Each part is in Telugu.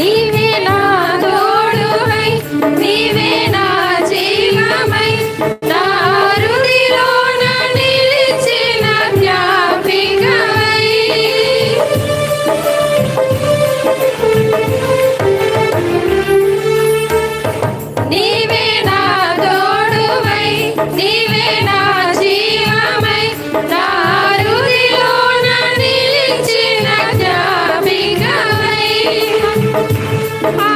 Bolivia. Bye.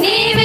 Nee,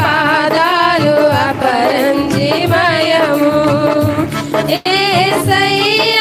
పాదాలు అపరంజిమయము. ఏ సయ్య